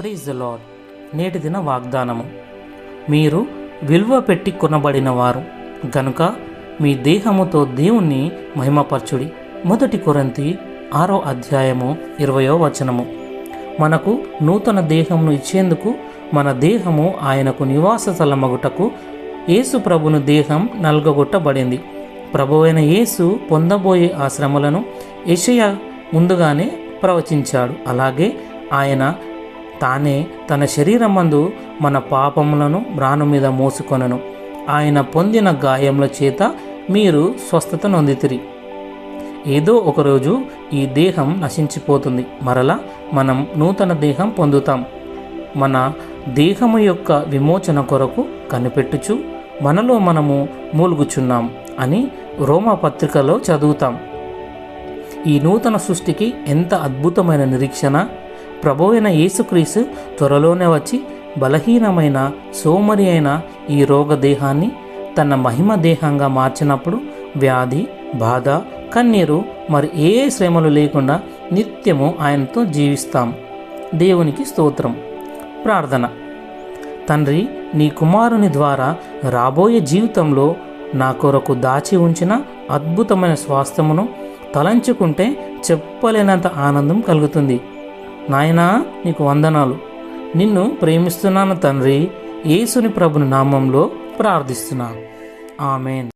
Praise the lord నేటి దిన వాగ్దానము. మీరు విలువ పెట్టి కొనబడిన వారు గనుక మీ దేహముతో దేవుణ్ణి మహిమపరచుడి. మొదటి కొరంతి ఆరో అధ్యాయము ఇరవయో వచనము. మనకు నూతన దేహమును ఇచ్చేందుకు మన దేహము ఆయనకు నివాస స్థలమగుటకు యేసు ప్రభును దేహం నల్గగొట్టబడింది. ప్రభువైన యేసు పొందబోయే ఆ శ్రమలను యషయ ముందుగానే ప్రవచించాడు. అలాగే ఆయన తానే తన శరీరమందు మన పాపములను మ్రాను మీద మోసుకొనను. ఆయన పొందిన గాయముల చేత మీరు స్వస్థత నొందితిరి. ఏదో ఒకరోజు ఈ దేహం నశించిపోతుంది. మరలా మనం నూతన దేహం పొందుతాం. మన దేహము యొక్క విమోచన కొరకు కనిపెట్టుచు మనలో మనము మూలుగుచున్నాం అని రోమపత్రికలో చదువుతాం. ఈ నూతన సృష్టికి ఎంత అద్భుతమైన నిరీక్షణ ప్రభువైన యేసుక్రీసు త్వరలోనే వచ్చి బలహీనమైన సోమరి అయిన ఈ రోగ దేహాన్ని తన మహిమ దేహంగా మార్చినప్పుడు వ్యాధి బాధ కన్నీరు మరి ఏ శ్రమలు లేకుండా నిత్యము ఆయనతో జీవిస్తాం. దేవునికి స్తోత్రం. ప్రార్థన. తండ్రి నీ కుమారుని ద్వారా రాబోయే జీవితంలో నా కొరకు దాచి ఉంచిన అద్భుతమైన స్వాస్థ్యమును తలంచుకుంటే చెప్పలేనంత ఆనందం కలుగుతుంది. నాయనా నీకు వందనాలు. నిన్ను ప్రేమిస్తున్నాను తండ్రి యేసుని ప్రభుని నామంలో ప్రార్థిస్తున్నాను ఆమెన్.